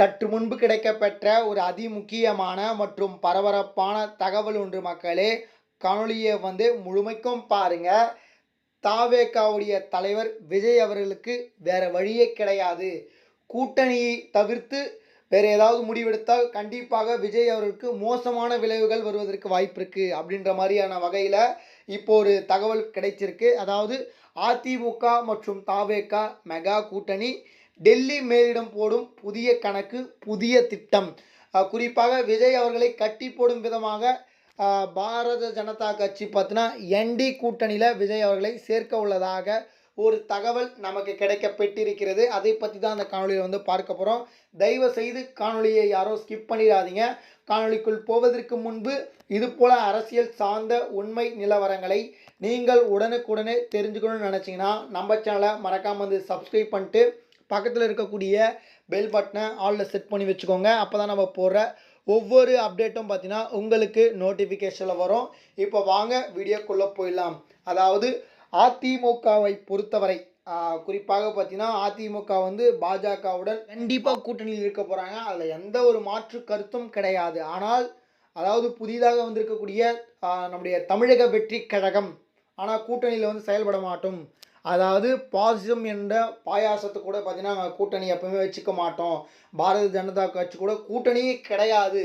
சற்று முன்பு கிடைக்கப்பெற்ற ஒரு அதிமுக்கியமான மற்றும் பரபரப்பான தகவல் ஒன்று மக்களே. காணொலியை வந்து முழுமைக்கும் பாருங்க. தாவேக்காவுடைய தலைவர் விஜய் அவர்களுக்கு வேற வழியே கிடையாது. கூட்டணியை தவிர்த்து வேற ஏதாவது முடிவெடுத்தால் கண்டிப்பாக விஜய் அவர்களுக்கு மோசமான விளைவுகள் வருவதற்கு வாய்ப்பு இருக்கு அப்படின்ற மாதிரியான வகையில் இப்போ ஒரு தகவல் கிடைச்சிருக்கு. அதாவது அதிமுக மற்றும் தாவேக்கா மெகா கூட்டணி டெல்லி மேலிடம் போடும் புதிய கணக்கு புதிய திட்டம். குறிப்பாக விஜய் அவர்களை கட்டி போடும் விதமாக பாரத ஜனதா கட்சி பார்த்தினா என்டி கூட்டணியில் விஜய் அவர்களை சேர்க்க உள்ளதாக ஒரு தகவல் நமக்கு கிடைக்கப்பெற்றிருக்கிறது. அதை பற்றி தான் அந்த காணொலியில் வந்து பார்க்க போகிறோம் தயவு செய்து காணொலியை யாரும் ஸ்கிப் பண்ணிடாதீங்க. காணொலிக்குள் போவதற்கு முன்பு இதுபோல் அரசியல் சார்ந்த உண்மை நிலவரங்களை நீங்கள் உடனுக்குடனே தெரிஞ்சுக்கணும்னு நினச்சிங்கன்னா நம்ம சேனலை மறக்காமல் வந்து சப்ஸ்கிரைப் பண்ணிட்டு பக்கத்தில் இருக்கக்கூடிய பெல் பட்டனை ஆலில் செட் பண்ணி வச்சுக்கோங்க. அப்போ தான் நம்ம போடுற ஒவ்வொரு அப்டேட்டும் பார்த்தீங்கன்னா உங்களுக்கு நோட்டிஃபிகேஷனில் வரும். இப்போ வாங்க வீடியோக்குள்ளே போயிடலாம். அதாவது அதிமுகவை பொறுத்தவரை குறிப்பாக பார்த்தீங்கன்னா அதிமுக வந்து பாஜகவுடன் கண்டிப்பாக கூட்டணியில் இருக்க போகிறாங்க அதில் எந்த ஒரு மாற்று கருத்தும் கிடையாது. ஆனால் அதாவது புதிதாக வந்திருக்கக்கூடிய நம்முடைய தமிழக வெற்றி கழகம் ஆனால் கூட்டணியில் வந்து செயல்பட மாட்டோம். அதாவது பாசிசம் என்ற பாயாசத்தை கூட பார்த்தீங்கன்னா நாங்கள் கூட்டணி எப்பவுமே வச்சுக்க மாட்டோம். பாரதிய ஜனதா கட்சி கூட கூட்டணியே கிடையாது.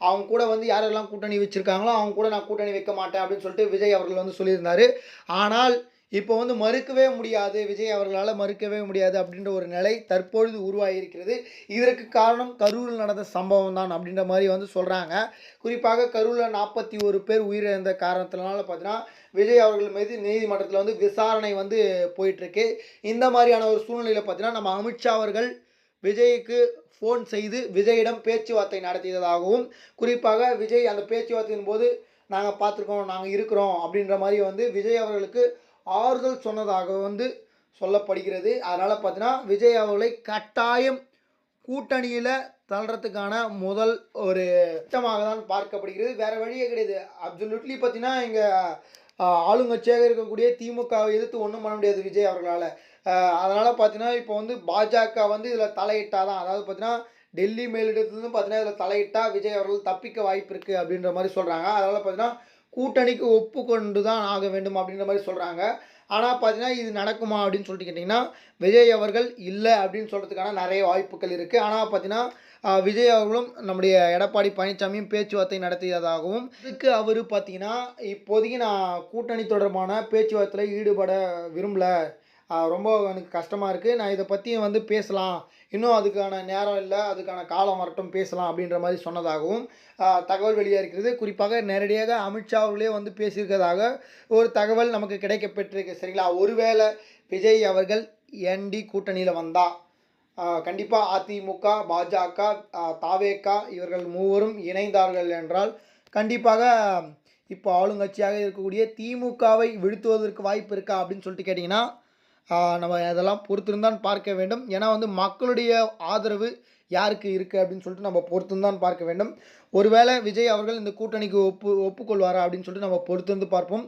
அவங்க கூட வந்து யாரெல்லாம் கூட்டணி வச்சுருக்காங்களோ அவங்க கூட நான் கூட்டணி வைக்க மாட்டேன் அப்படின்னு சொல்லிட்டு விஜய் அவர்கள் வந்து சொல்லியிருந்தாரு. ஆனால் இப்போ வந்து மறுக்கவே முடியாது விஜய் அவர்களால் மறுக்கவே முடியாது அப்படின்ற ஒரு நிலை தற்பொழுது உருவாகியிருக்கிறது. இதற்கு காரணம் கரூரில் நடந்த சம்பவம் தான் அப்படின்ற மாதிரி வந்து சொல்கிறாங்க குறிப்பாக கரூரில் நாற்பத்தி ஒரு பேர் உயிரிழந்த காரணத்தினால பார்த்தீங்கன்னா விஜய் அவர்கள் மீது நீதிமன்றத்தில் வந்து விசாரணை வந்து போயிட்டுருக்கு. இந்த மாதிரியான ஒரு சூழ்நிலையில் பார்த்தீங்கன்னா நம்ம அமித்ஷா அவர்கள் விஜய்க்கு ஃபோன் செய்து விஜயிடம் பேச்சுவார்த்தை நடத்தியதாகவும் குறிப்பாக விஜய் அந்த பேச்சுவார்த்தையின் போது நாங்கள் பார்த்துருக்கோம் நாங்கள் இருக்கிறோம் அப்படின்ற மாதிரி வந்து விஜய் அவர்களுக்கு ஆறுதல் சொன்னதாக வந்து சொல்லப்படுகிறது. அதனால் பார்த்தீங்கன்னா விஜய் அவர்களை கட்டாயம் கூட்டணியில் தள்ளுறதுக்கான முதல் ஒரு திட்டமாக தான் பார்க்கப்படுகிறது. வேறு வழியே கிடையாது. அப்சல்யூட்லி பார்த்தீங்கன்னா இங்கே ஆளுங்கட்சியாக இருக்கக்கூடிய திமுகவை எதிர்த்து ஒன்றும் பண்ண முடியாது விஜய் அவர்களால். அதனால் பார்த்தீங்கன்னா இப்போ வந்து பாஜக வந்து இதில் தலையிட்டால் தான் அதாவது பார்த்தீங்கன்னா டெல்லி மேலிடத்துலேருந்து பார்த்தீங்கன்னா இதில் தலையிட்டால் விஜய் அவர்கள் தப்பிக்க வாய்ப்பு இருக்குது அப்படின்ற மாதிரி சொல்கிறாங்க அதனால் பார்த்தீங்கன்னா கூட்டணிக்கு ஒப்புக்கொண்டு தான் ஆக வேண்டும் அப்படின்ற மாதிரி சொல்கிறாங்க ஆனால் பார்த்தீங்கன்னா இது நடக்குமா அப்படின்னு சொல்லிட்டு கேட்டிங்கன்னா விஜய் அவர்கள் இல்லை அப்படின்னு சொல்கிறதுக்கான நிறைய வாய்ப்புகள் இருக்குது ஆனால் பார்த்தீங்கன்னா விஜய் அவர்களும் நம்முடைய எடப்பாடி பழனிசாமியும் பேச்சுவார்த்தை நடத்தியதாகவும் இதுக்கு அவர் பார்த்தீங்கன்னா இப்போதைக்கு நான் கூட்டணி தொடர்பான பேச்சுவார்த்தையில் ஈடுபட விரும்பல. ரொம்ப எனக்கு கஷ்டமாக இருக்குது நான் இதை பற்றியும் வந்து பேசலாம். இன்னும் அதுக்கான நேரம் இல்லை அதுக்கான காலம் வரட்டும் பேசலாம் அப்படின்ற மாதிரி சொன்னதாகவும் தகவல் வெளியாக இருக்கிறது. குறிப்பாக நேரடியாக அமித்ஷா அவர்களே வந்து பேசியிருக்கிறதாக ஒரு தகவல் நமக்கு கிடைக்கப்பட்டிருக்கு. சரிங்களா? ஒருவேளை விஜய் அவர்கள் என்டி கூட்டணியில் வந்தா கண்டிப்பாக அதிமுக பாஜக தாவேக்கா தாவேகா இவர்கள் மூவரும் இணைந்தார்கள் என்றால் கண்டிப்பாக இப்போ ஆளுங்கட்சியாக இருக்கக்கூடிய திமுகவை வீழ்த்துவதற்கு வாய்ப்பு இருக்கா அப்படின்னு சொல்லிட்டு கேட்டிங்கன்னா நம்ம அதெல்லாம் பொறுத்திருந்தான் பார்க்க வேண்டும். ஏன்னா வந்து மக்களுடைய ஆதரவு யாருக்கு இருக்குது அப்படின்னு சொல்லிட்டு நம்ம பொறுத்திருந்தான் பார்க்க வேண்டும். ஒருவேளை விஜய் அவர்கள் இந்த கூட்டணிக்கு ஒப்பு ஒப்புக்கொள்வாரா அப்படின்னு சொல்லிட்டு நம்ம பொறுத்திருந்து பார்ப்போம்.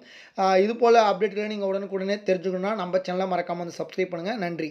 இது போல் அப்டேட்களை நீங்கள் உடனுக்குடனே தெரிஞ்சுக்கணும்னா நம்ம சேனலை மறக்காமல் வந்து சப்ஸ்கிரைப் பண்ணுங்கள் நன்றி.